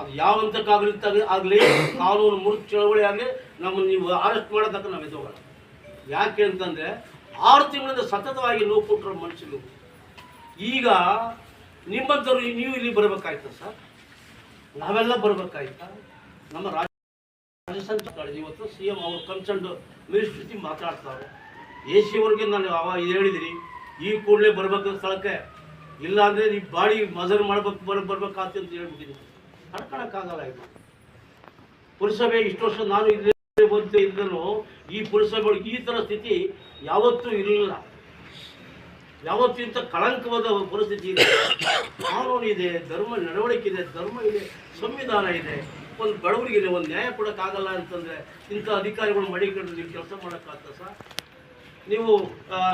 ಅದು ಯಾವ ಹಂತಕ್ಕಾಗಲಿ ತಗ ಆಗಲಿ, ಕಾನೂನು ಮುರಿದ ಚಳವಳಿ ಆಗಲಿ, ನಮ್ಮನ್ನು ನೀವು ಅರೆಸ್ಟ್ ಮಾಡೋದಕ್ಕೆ ನಾವು ಎದ್ದೋಗಲ್ಲ ಯಾಕೆ ಅಂತಂದರೆ, ಆರು ತಿಂಗಳಿಂದ ಸತತವಾಗಿ ನೋವು ಕೊಟ್ಟರು ಮನುಷ್ಯರು. ಈಗ ನಿಮ್ಮಂಥವ್ರು ನೀವು ಇಲ್ಲಿ ಬರಬೇಕಾಯ್ತಾ ಸರ್? ನಾವೆಲ್ಲ ಬರಬೇಕಾಯ್ತಾ? ನಮ್ಮ ರಾಜ್ಯ ಸಂಚಾರ ಇವತ್ತು ಸಿ ಎಂ ಅವರು ಕನ್ಸರ್ನ್ ಮಿನಿಸ್ಟ್ರಿ ಮಾತಾಡ್ತಾರೆ ಎ ಸಿ ಅವ್ರಿಗೆ ನಾನು ಅವ ಇದು ಹೇಳಿದಿರಿ, ಈ ಕೂಡಲೇ ಬರಬೇಕಾದ ಸ್ಥಳಕ್ಕೆ ಇಲ್ಲ ಅಂದ್ರೆ ನೀವು ಬಾಡಿ ಮಜರ್ ಮಾಡ್ಬೇಕು, ಬರ್, ಬರ್ಬೇಕಾತಿ ಅಂತ ಹೇಳ್ಬಿಟ್ಟಿದ್ದೀನಿ. ನಡ್ಕೊಳಕ್ಕಾಗಲ್ಲ ಇದು. ಪುರಸಭೆ ಇಷ್ಟು ವರ್ಷ ನಾನು ಇಲ್ಲೇ ಬಂದು ಇದ್ದನು ಈ ಪುರಸಭೆಗಳು ಈ ಥರ ಸ್ಥಿತಿ ಯಾವತ್ತೂ ಇರಲಿಲ್ಲ. ಯಾವತ್ತೂ ಇಂಥ ಕಳಂಕವಾದ ಪರಿಸ್ಥಿತಿ ಇದೆ ಕಾನೂನು ಇದೆ, ಧರ್ಮ ನಡವಳಿಕೆ ಇದೆ, ಧರ್ಮ ಇದೆ, ಸಂವಿಧಾನ ಇದೆ. ಒಂದು ಬಡವರಿಗಿದೆ ಒಂದು ನ್ಯಾಯ ಕೊಡೋಕ್ಕಾಗಲ್ಲ ಅಂತಂದರೆ ಇಂಥ ಅಧಿಕಾರಿಗಳು ಮಡಿಕೊಂಡು ನೀವು ಕೆಲಸ ಮಾಡೋಕ್ಕಾಗ್ತದೆ ಸರ್? ನೀವು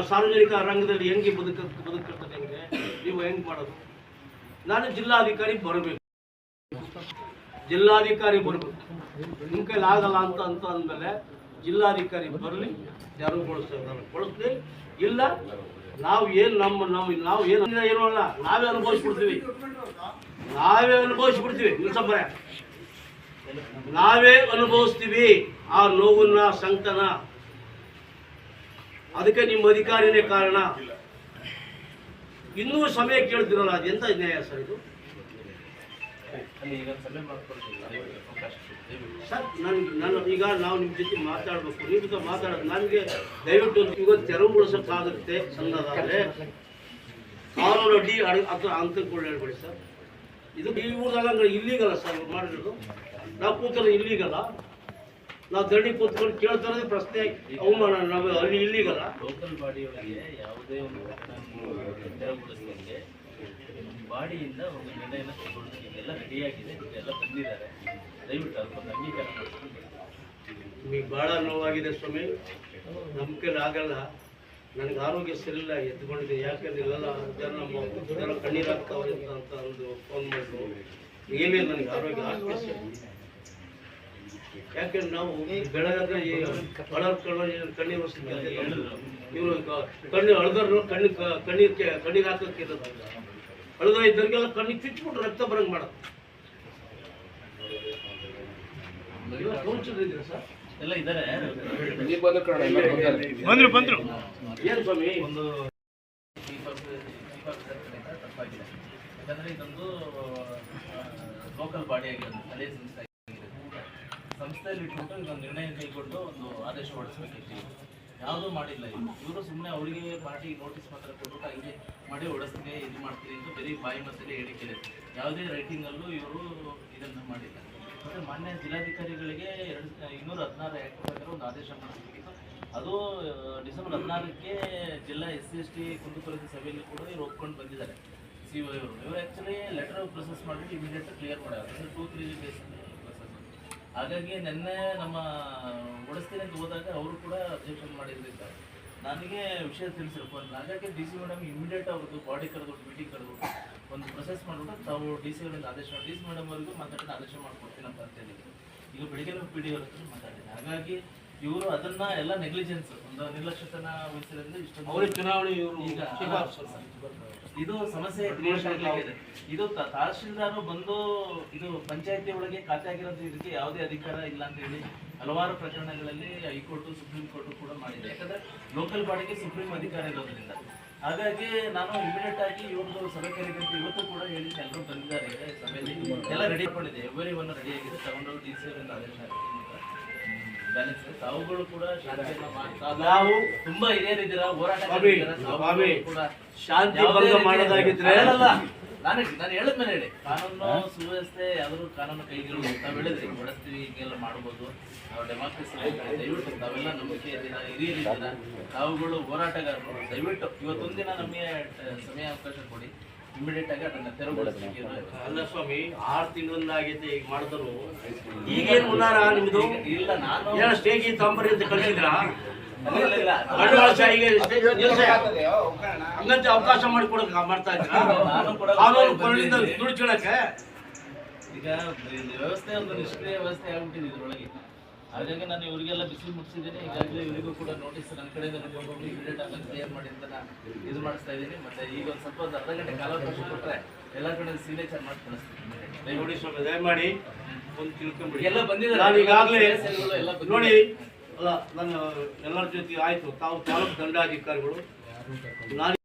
ಸಾರ್ವಜನಿಕ ರಂಗದಲ್ಲಿ ಹೆಂಗೆ ಬದುಕ ಬದುಕಿರ್ತದೆ ಹೆಂಗೆ, ನೀವು ಹೆಂಗೆ ಮಾಡೋದು? ನಾನು ಜಿಲ್ಲಾಧಿಕಾರಿ ಬರಬೇಕು. ಜಿಲ್ಲಾಧಿಕಾರಿ ಬರಬೇಕು. ನಿಮ್ಮ ಕೈಲಿ ಆಗಲ್ಲ ಅಂತ ಅಂತ ಅಂದಮೇಲೆ ಜಿಲ್ಲಾಧಿಕಾರಿ ಬರಲಿ ತೆರವುಗೊಳಿಸ್ತಾರೆ ಕೊಡಿಸ್ಲಿ ಇಲ್ಲ, ನಾವು ಏನು ನಮ್ಮ ನಮ್ಮ, ನಾವು ಏನು ಇರೋಲ್ಲ ಅಲ್ಲ ನಾವೇ ಅನುಭವಿಸ್ಬಿಡ್ತೀವಿ. ನಾವೇ ಅನುಭವಿಸ್ಬಿಡ್ತೀವಿ ನಿಲ್ಸಬ್ಬರ ನಾವೇ ಅನುಭವಿಸ್ತೀವಿ ಆ ನೋವನ್ನ ಸಂಕಟನ ಅದಕ್ಕೆ ನಿಮ್ಮ ಅಧಿಕಾರಿನೇ ಕಾರಣ? ಇನ್ನೂ ಸಮಯ ಕೇಳ್ತಿರಲ್ಲ, ಅದೆಂತ ನ್ಯಾಯ ಸರ್ ಇದು? ಸರ್, ನನ್ಗೆ ನಾನು ಈಗ ನಾವು ನಿಮ್ಮ ಜೊತೆ ಮಾತಾಡಬೇಕು. ಜೊತೆ ಮಾತಾಡೋದು ನನಗೆ ದಯವಿಟ್ಟು ಈಗ ತೆರವುಗೊಳಿಸೋಕ್ಕಾಗುತ್ತೆ ಅನ್ನೋದಾದರೆ ಕಾನೂನು ಅಡ್ಡಿ ಅಡ ಅಥವಾ ಅಂತಕೊಳ್ಳಿ ಹೇಳ್ಬೇಡಿ ಸರ್. ಇದು ಈ ಇಲ್ಲಿಗಲ್ಲ ಸರ್ ಮಾಡಿರೋದು? ನಾವು ಕೂತಲ್ಲ ಇಲ್ಲಿಗಲ್ಲ ನಾವು ಧರಣಿ ಕೂತ್ಕೊಂಡು ಕೇಳ್ತಾ ಇರೋದೇ ಪ್ರಶ್ನೆ ಅವಮಾನ ನಾವು ಅಲ್ಲಿ ಇಲ್ಲಿಗಲ್ಲ ಲೋಕಲ್ ಬಾಡಿಯೊಳಗೆ ಯಾವುದೇ ಒಂದು ತೆರವುಗೊಳಿಸಿದಂಗೆ ಬಾಡಿಯಿಂದ ಒಂದು ನಿರ್ಣಯನ ತಗೊಳ್ಳಿಕ್ಕೆ ಎಲ್ಲ ರೆಡಿಯಾಗಿದೆ. ಇದೆಲ್ಲ ಬಂದಿದ್ದಾರೆ ದಯವಿಟ್ಟು ಅದಕ್ಕೊಂದು ಅಂಗೀಕಾರ ನಿಮಗೆ ಭಾಳ ನೋವಾಗಿದೆ ಸ್ವಾಮಿ. ನಮ್ಮ ಕೈಲಿ ಆಗಲ್ಲ. ನನಗೆ ಆರೋಗ್ಯ ಸರಿಯಿಲ್ಲ. ಎತ್ಕೊಂಡಿದ್ದೀನಿ ಯಾಕಂದ್ರೆ ಇಲ್ಲೆಲ್ಲ ಜನ ನಮ್ಮ ಜನ ಕಣ್ಣೀರು ಹಾಕ್ತಾವ್ರೆ ಅಂತ ಅಂತ ಒಂದು ಫೋನ್ ಮಾಡಿದ್ರು. ಏನೇ ನನಗೆ ಆರೋಗ್ಯ ಆಗ್ತದೆ ಯಾಕೆಂದ್ರೆ ನಾವು ಬೆಳಗಾದ್ರೆ ಈ ಬಡವ್ರ ಕಣ್ಣೀರು ಇವರು ಕಣ್ಣು ಅಳದ್ರು ಕಣ್ಣು ಕಣ್ಣೀರು ಕಣ್ಣೀರು ಹಾಕೋಕೆ ಅಳದ ಇದ್ದರಿಗೆಲ್ಲ ಇದ್ದವ್ರಿಗೆಲ್ಲ ಕಣ್ಣಿಗೆ ಚುಚ್ಚಿಬಿಟ್ಟು ರಕ್ತ ಬರಂಗೆ ಮಾಡೋದು ಸರ್? ಎಲ್ಲ ಇದ್ದಾರೆ ಬಂದ್ರು ಬಂದ್ರು ಏನು ಸ್ವಾಮಿ? ಒಂದು ಯಾಕಂದರೆ ಇದೊಂದು ಲೋಕಲ್ ಬಾಡಿ ಆಗಿರೋದು ಸ್ಥಳೀಯ ಸಂಸ್ಥೆ ಆಗಿದೆ ಸಂಸ್ಥೆಯಲ್ಲಿ ಇಟ್ಬಿಟ್ಟು ಇದೊಂದು ನಿರ್ಣಯ ಕೈಗೊಂಡು ಒಂದು ಆದೇಶ ಹೊರಡಿಸ್ಬೇಕಿತ್ತು ಯಾವುದೂ ಮಾಡಿಲ್ಲ ಇವರು ಸುಮ್ಮನೆ ಅವರಿಗೆ ಪಾರ್ಟಿ ನೋಟಿಸ್ ಮಾತ್ರ ಕೊಟ್ಬಿಟ್ಟು ಹಂಗೆ ಮಾಡಿ ಹೊಡಿಸ್ತೀನಿ ಇದು ಮಾಡ್ತೀನಿ ಅಂತ ಬರೀ ಬಾಯಿ ಮತ್ತಲ್ಲಿ ಹೇಳಿಕೆ ಇದೆ ಯಾವುದೇ ರೈಟಿಂಗಲ್ಲೂ ಇವರು ಇದನ್ನು ಮಾಡಿಲ್ಲ. ಮತ್ತು ಮಾನ್ಯ ಜಿಲ್ಲಾಧಿಕಾರಿಗಳಿಗೆ ಎರಡು ಇನ್ನೂರ ಹದಿನಾರು ಆ್ಯಕ್ಟ್ ಪ್ರಕಾರ ಒಂದು ಆದೇಶ ಮಾಡಬೇಕಿತ್ತು ಅದು ಡಿಸೆಂಬರ್ ಹದಿನಾರಕ್ಕೆ ಜಿಲ್ಲಾ ಎಸ್ ಸಿ, ಎಸ್ ಟಿ ಕುಂದುಕೊರತೆ ಸಭೆಯಲ್ಲಿ ಕೂಡ ಇವ್ರು ಒಪ್ಕೊಂಡು ಬಂದಿದ್ದಾರೆ. ಸಿ ಒ ಇವರು. ಇವರು ಆ್ಯಕ್ಚುಲಿ ಲೆಟರ್ ಪ್ರೊಸೆಸ್ ಮಾಡಿಬಿಟ್ಟು ಇಮಿಡಿಯೇಟ್ ಕ್ಲಿಯರ್ ಮಾಡ್ಯಾರ ಅಂದರೆ ಟೂ ತ್ರೀ ಡೇಸ್ ಹಾಗಾಗಿ ನಿನ್ನೆ ನಮ್ಮ ಓಡಿಸ್ತೀನಿ ಅಂತ ಹೋದಾಗ ಅವರು ಕೂಡ ಅಬ್ಜೆಕ್ಷನ್ ಮಾಡಿದ್ರಿಂದ ನನಗೆ ವಿಷಯ ತಿಳಿಸಿರು ಫೋನ್ ಹಾಗಾಗಿ ಡಿ ಸಿ ಮೇಡಮ್ ಇಮಿಡಿಯೇಟ್ ಅವ್ರದ್ದು ಬಾಡಿ ಕರೆದು ಮೀಟಿಂಗ್ ಕರೆದು ಒಂದು ಪ್ರೊಸೆಸ್ ಮಾಡ್ಬಿಟ್ಟು ತಾವು ಡಿ ಸಿ ಅವರಿಂದ ಆದೇಶ ಡಿ ಸಿ ಮೇಡಮ್ ಅವ್ರಿಗೂ ಮಾತಾಡಿ ಆದೇಶ ಮಾಡಿಕೊಡ್ತೀನಿ ಅಂತ ಅಂತೇಳಿ ಈಗ ಬೆಳಿಗ್ಗೆ ಪಿ ಡಿ ಅವ್ರ ಹತ್ರ ಮಾತಾಡಿದೆ ಹಾಗಾಗಿ ಇವರು ಅದನ್ನ ಎಲ್ಲ ನೆಗ್ಲಿಜೆನ್ಸ್ ಒಂದು ನಿರ್ಲಕ್ಷ್ಯತನ ವಹಿಸಿದ್ರಿಂದ ಇಷ್ಟೊಂದು ಅವರ ಚುನಾವಣೆ ಇವರು ಈಗ ಇದು ಸಮಸ್ಯೆ ಕ್ರಿಯೇಟ್ ಆಗ್ಲಿಕ್ಕಿದೆ. ಇದು ತ- ತಹಶೀಲ್ದಾರ್ ಬಂದು ಇದು ಪಂಚಾಯತಿ ಒಳಗೆ ಖಾತೆ ಆಗಿರೋದು ಇದಕ್ಕೆ ಯಾವುದೇ ಅಧಿಕಾರ ಇಲ್ಲ ಅಂತ ಹೇಳಿ ಹಲವಾರು ಪ್ರಕರಣಗಳಲ್ಲಿ ಹೈಕೋರ್ಟ್ ಸುಪ್ರೀಂ ಕೋರ್ಟ್ ಕೂಡ ಮಾಡಿದೆ ಯಾಕಂದ್ರೆ ಲೋಕಲ್ ಬಾಡಿಗೆ ಸುಪ್ರೀಂ ಅಧಿಕಾರ ಇರೋದ್ರಿಂದ. ಹಾಗಾಗಿ ನಾನು ಇಮಿಡಿಯೇಟ್ ಆಗಿ ಇವ್ರದ್ದು ಸಭೆ ಇವತ್ತು ಕೂಡ ಹೇಳಿ ಎಲ್ಲರೂ ಬಂದಿದ್ದಾರೆ. ಸಭೆಯಲ್ಲಿ ಎಲ್ಲ ರೆಡಿ ಮಾಡಿದೆ ಎವರಿ ಒನ್ ರೆಡಿ ಆಗಿದೆ ತಗೊಂಡೋಗಿ ಡಿ ಸಿ ಅವರಿಂದ ಆದೇಶ ಬ್ಯಾಲೆನ್ಸ್ ತಾವುಗಳು ಕೂಡ ನಾವು ತುಂಬಾ ಹಿರಿಯರಿದ್ದೀರಾ ಹೋರಾಟ ಸ್ವಾಮಿ, ಶಾಂತಿ ಭಂಗ ಮಾಡೋದಾಗಿದ್ರೆ ನಾನು ನಾನು ಹೇಳಿದ್ಮೇಲೆ ಹೇಳಿ. ಕಾನೂನು ಸುವ್ಯವಸ್ಥೆ ಯಾವ್ದಾದ್ರು ಕಾನೂನು ಕೈಗಿರೋ ತಾವ್ ಹೇಳಿದ್ರಿ ಬಳಸ್ತೀವಿ ಹಿಂಗೆಲ್ಲ ಮಾಡ್ಬೋದು. ನಾವು ಡೆಮಾಕ್ರಸಿ ದಯವಿಟ್ಟು ತಾವೆಲ್ಲ ನಂಬಿಕೆ ಇದ್ದೀರಾ? ಹಿರಿಯರಿದ್ದೀರಾ ತಾವುಗಳು ಹೋರಾಟಗಾರರು ದಯವಿಟ್ಟು ಇವತ್ತೊಂದಿನ ನಮಗೆ ಸಮಯ ಅವಕಾಶ ಕೊಡಿ. ಇಮಿಡಿಯೇಟ್ ಆಗಿ ಅದನ್ನ ತೆರವುಗೊಳಿಸ್ಲಿಕ್ಕೆ ಇರೋ- ಅಲ್ಲ ಸ್ವಾಮಿ ಆರು ತಿಂಗಳಿಂದ ಆಗೈತೆ ಈಗ ಮಾಡಿದ್ರು ಈಗೇನು ಉನ್ನಾರ ನಿಮ್ದು? ಇಲ್ಲ ನಾನು ಏನೋ ಸ್ಟೇಜ್ ತಂಬರಿ ಅಂತ ಕಳಿಸಿದ್ರ. ಹಂಗಂತ ಅವಕಾಶ ಮಾಡಿಕೊಡಕ್ ಮಾಡ್ತಾ ಕೂಡ ಕಾನೂನು ಕೊರಳಿಂದ ಈಗ ಇದು ವ್ಯವಸ್ಥೆ ಒಂದು ನಿಷ್ಕ್ರಿಯ ವ್ಯವಸ್ಥೆ ಆಗ್ಬಿಟ್ಟಿದೆ ಇದ್ರೊಳಗೆ. ಹಾಗಾಗಿ ನಾನು ಇವರಿಗೆಲ್ಲ ಬಿಸಿ ಮುಟ್ಟಿಸಿದ್ದೀನಿ. ಈಗಾಗಲೇ ಇವರಿಗೂ ಕೂಡ ನೋಟಿಸ್ ನನ್ನ ಕಡೆಯಿಂದ ಇಮಿಡಿಯೇಟ್ ಆಗಿ ಕ್ಲಿಯರ್ ಮಾಡಿ ಅಂತ ನಾನು ಇದು ಮಾಡಿಸ್ತಾ ಇದ್ದೀನಿ. ಮತ್ತೆ ಈಗ ಒಂದು ಸ್ವಲ್ಪ ಒಂದು ಅರ್ಧ ಗಂಟೆ ಕಾಲಾವಕಾಶ ಕೊಟ್ಟರೆ ಎಲ್ಲ ಕಡೆ ಸಿಗ್ನೇಚರ್ ಮಾಡಿ ಕಳಿಸ್ತೀನಿ ನೋಡಿ ಸ್ವಾಮಿ ದಯಮಾಡಿ ಒಂದು ತಿಳ್ಕೊಂಡ್ಬಿಡಿ ಎಲ್ಲ ಬಂದಿದ್ದಾರೆ. ನಾನು ಈಗಾಗಲೇ ಎಲ್ಲ ನೋಡಿ ಅಲ್ಲ ನನ್ನ ಎಲ್ಲರ ಜೊತೆ ಆಯಿತು. ತಾವು ತಾಲೂಕು ದಂಡಾಧಿಕಾರಿಗಳು. ನಾನು